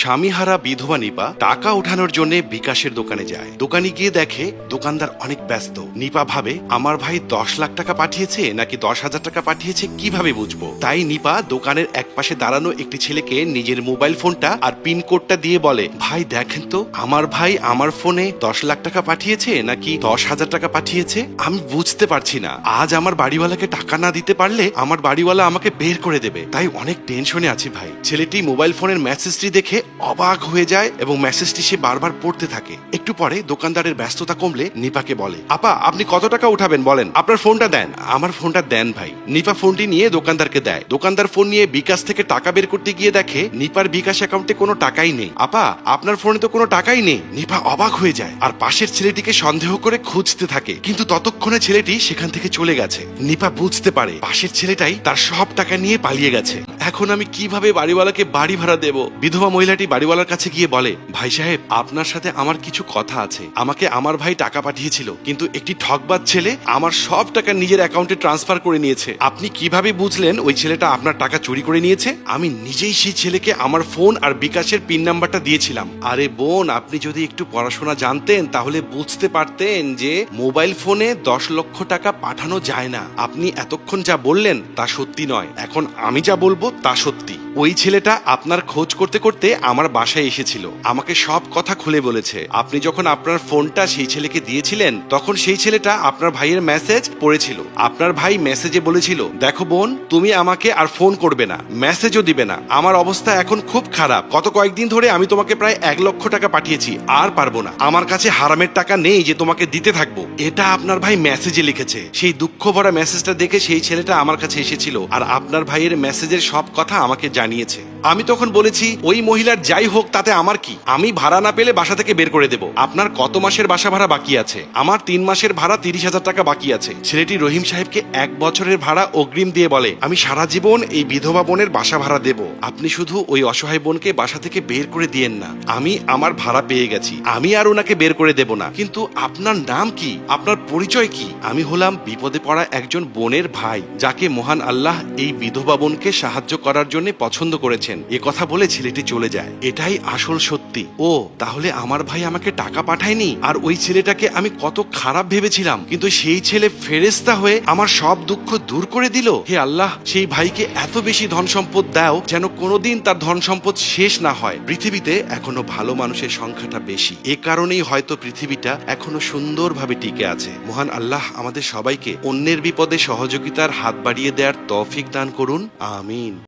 স্বামীহারা বিধবা নিপা টাকা ওঠানোর জন্য বিকাশের দোকানে যায়। দোকানে গিয়ে দেখে দোকানদার অনেক ব্যস্ত। নিপা ভাবে, আমার ভাই দশ লাখ টাকা পাঠিয়েছে নাকি দশ হাজার টাকা পাঠিয়েছে কীভাবে বুঝব? তাই নিপা দোকানের একপাশে দাঁড়ানো একটি ছেলেকে নিজের মোবাইল ফোনটা আর পিন কোডটা দিয়ে বলে, ভাই, দেখেন তো, আমার ভাই আমার ফোনে দশ লাখ টাকা পাঠিয়েছে নাকি দশ হাজার টাকা পাঠিয়েছে? আমি বুঝতে পারছি না। আজ আমার বাড়িওয়ালাকে টাকা না দিতে পারলে আমার বাড়িওয়ালা আমাকে বের করে দেবে। তাই অনেক টেনশনে আছি ভাই। ছেলেটি মোবাইল ফোনের মেসেজটি দেখে অবাক হয়ে যায় এবং মেসেজটি সে বারবার পড়তে থাকে। একটু পরে দোকানদারের ব্যস্ততা কমলে নিপাকে বলে, আপা, আপনি কত টাকা উঠাবেন বলেন? আপনার ফোনটা দেন। আমার ফোনটা দেন ভাই। নিপা ফোনটি নিয়ে দোকানদারকে দেয়। দোকানদার ফোন নিয়ে বিকাশ থেকে টাকা বের করতে গিয়ে দেখে, নিপার বিকাশ অ্যাকাউন্টে কোনো টাকাই নেই। আপা, আপনার ফোনে তো কোনো টাকাই নেই। নিপা অবাক হয়ে যায় আর পাশের ছেলেটিকে সন্দেহ করে খুঁজতে থাকে। কিন্তু ততক্ষণে ছেলেটি সেখান থেকে চলে গেছে। নিপা বুঝতে পারে পাশের ছেলেটাই তার সব টাকা নিয়ে পালিয়ে গেছে। এখন আমি কীভাবে বাড়িওয়ালাকে বাড়ি ভাড়া দেব? বিধবা মহিলাটি বাড়িওয়ালার কাছে গিয়ে বলে, ভাই সাহেব, আপনার সাথে আমার কিছু কথা আছে। আমাকে আমার ভাই টাকা পাঠিয়েছিল, কিন্তু একটি ঠকবাজ ছেলে আমার সব টাকা নিজের অ্যাকাউন্টে ট্রান্সফার করে নিয়েছে। আপনি কীভাবে বুঝলেন ওই ছেলেটা আপনার টাকা চুরি করে নিয়েছে? আমি নিজেই সেই ছেলেকে আমার ফোন আর বিকাশের পিন নাম্বারটা দিয়েছিলাম। আরে বোন, আপনি যদি একটু পড়াশোনা জানতেন, তাহলে বুঝতে পারতেন যে মোবাইল ফোনে দশ লক্ষ টাকা পাঠানো যায় না। আপনি এতক্ষণ যা বললেন তা সত্যি নয়। এখন আমি যা বলব তা সত্যি। ওই ছেলেটা আপনার খোঁজ করতে করতে আমার বাসায় এসেছিল। আমাকে সব কথা খুলে বলেছে। আপনি যখন আপনার ফোনটা সেই ছেলেকে দিয়েছিলেন, তখন সেই ছেলেটা আপনার ভাইয়ের মেসেজ পড়েছিল। আপনার ভাই মেসেজে বলেছিল, দেখো বোন, তুমি আমাকে আর ফোন করবে না মেসেজও দিবে না। আমার অবস্থা এখন খুব খারাপ। গত কয়েকদিন ধরে আমি তোমাকে প্রায় এক লক্ষ টাকা পাঠিয়েছি, আর পারব না। আমার কাছে হারামের টাকা নেই যে তোমাকে দিতে থাকব। এটা আপনার ভাই মেসেজে লিখেছে। সেই দুঃখ ভরা মেসেজটা দেখে সেই ছেলেটা আমার কাছে এসেছিল, আর আপনার ভাইয়ের মেসেজের সব কথা আমাকে জানিয়েছে। আমি তখন বলেছি, ওই মহিলার যাই হোক, তাতে আমার কি? আমি ভাড়া না পেলে বাসা থেকে বের করে দেব। আপনার কত মাসের বাসা ভাড়া বাকি আছে? আমার তিন মাসের ভাড়া তিরিশ হাজার টাকা বাকি আছে। ছেলেটি রহিম সাহেবকে এক বছরের ভাড়া অগ্রিম দিয়ে বলে, আমি সারা জীবন এই বিধবা বোনের বাসা ভাড়া দেব। আপনি শুধু ওই অসহায় বোনকে বাসা থেকে বের করে দিয়েন না। আমি আমার ভাড়া পেয়ে গেছি। আমি আর ওনাকে বের করে দেব না। কিন্তু আপনার নাম কি? আপনার পরিচয় কি? আমি হলাম বিপদে পড়া একজন বোনের ভাই, যাকে মহান আল্লাহ এই বিধবা বোনকে সাহায্য করার জন্য পছন্দ করেছেন। এ কথা বলে ছেলেটি চলে যায়। এটাই আসল সত্যি। ও, তাহলে আমার ভাই আমাকে টাকা পাঠায়নি? আর ওই ছেলেটাকে আমি কত খারাপ ভেবেছিলাম। কিন্তু সেই ছেলে ফেরেস্তা হয়ে আমার সব দুঃখ দূর করে দিল। হে আল্লাহ, সেই ভাইকে এত বেশি ধন সম্পদ দাও যেন কোনোদিন তার ধন সম্পদ শেষ না হয়। পৃথিবীতে এখনও ভালো মানুষের সংখ্যাটা বেশি। এ কারণেই হয়তো পৃথিবীটা এখনও সুন্দরভাবে টিকে আছে। মহান আল্লাহ আমাদের সবাইকে অন্যের বিপদে সহযোগিতার হাত বাড়িয়ে দেওয়ার তৌফিক দান করুন। আমিন।